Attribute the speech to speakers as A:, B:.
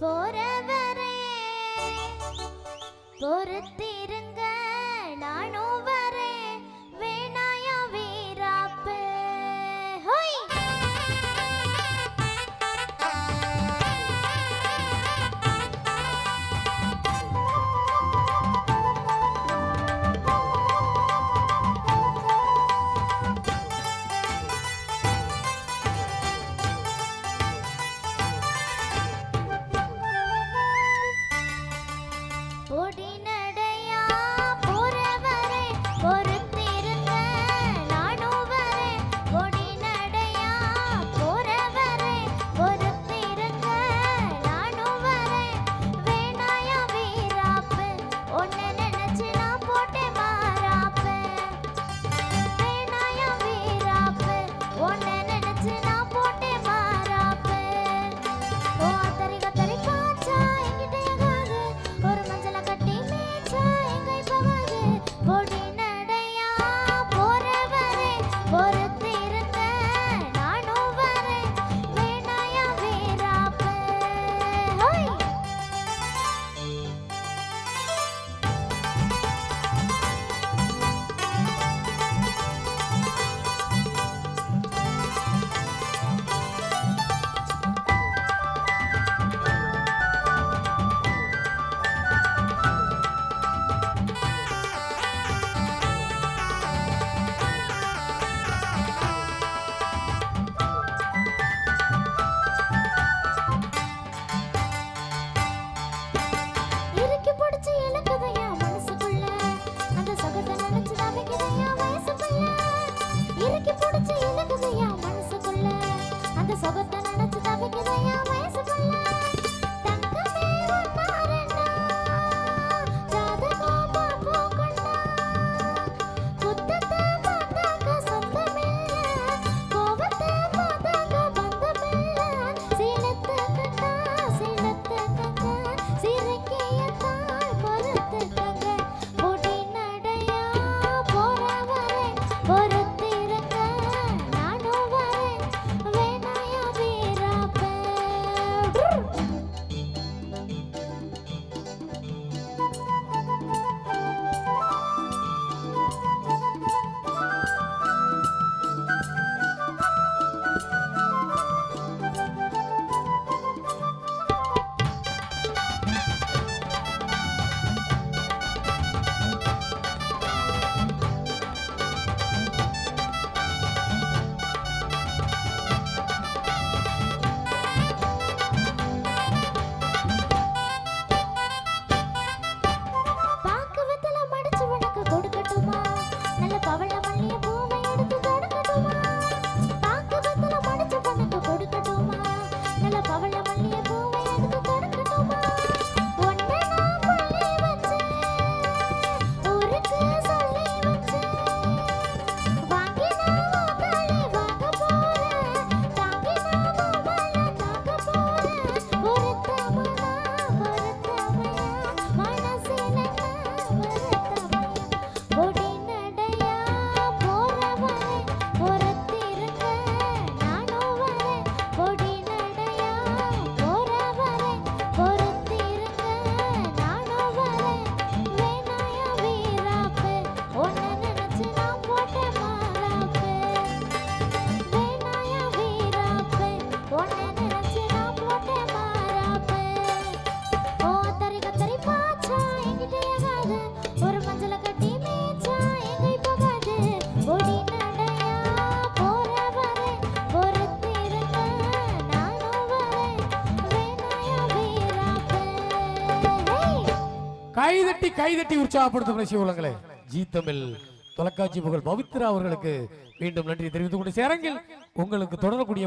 A: போறவரே பொறுத்திருங்க. நானும் வர ござ
B: கைதட்டி கைதட்டி உற்சாகப்படுத்தும் சிவலங்களே ஜி தமிழ் தொலைக்காட்சி புகழ் பவித்ரா அவர்களுக்கு மீண்டும் நன்றி தெரிவித்துக் கொண்டு சேரங்கில் உங்களுக்கு தொடரக்கூடிய